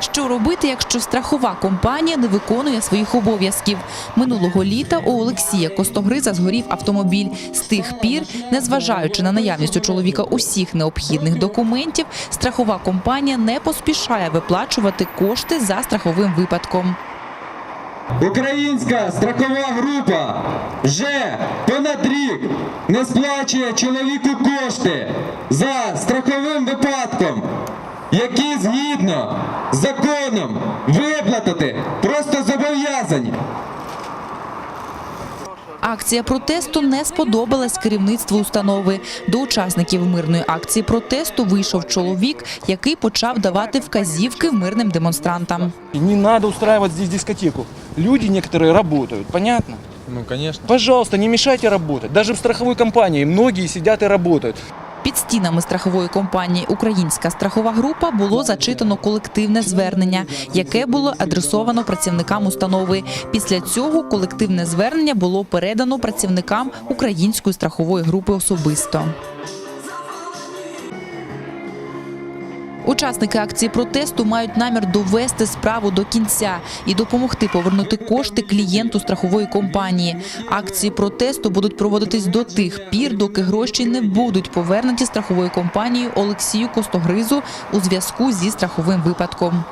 Що робити, якщо страхова компанія не виконує своїх обов'язків? Минулого літа у Олексія Костогриза згорів автомобіль. З тих пір, незважаючи на наявність у чоловіка усіх необхідних документів, страхова компанія не поспішає виплачувати кошти за страховим випадком. Українська страхова група вже понад рік не сплачує чоловіку кошти за страховим випадком, які згідно з законом виплатити просто зобов'язані. Акція протесту не сподобалась керівництву установи. До учасників мирної акції протесту вийшов чоловік, який почав давати вказівки мирним демонстрантам. Не надо устраивать здесь дискотеку. Люди некоторые работают, понятно? Ну, конечно. Пожалуйста, не мешайте работать. Даже в страховой компании многие сидят и работают. Під стінами страхової компанії Українська страхова група було зачитано колективне звернення, яке було адресовано працівникам установи. Після цього колективне звернення було передано працівникам української страхової групи особисто. Учасники акції протесту мають намір довести справу до кінця і допомогти повернути кошти клієнту страхової компанії. Акції протесту будуть проводитись до тих пір, доки гроші не будуть повернуті страховою компанією Олексію Костогризу у зв'язку зі страховим випадком.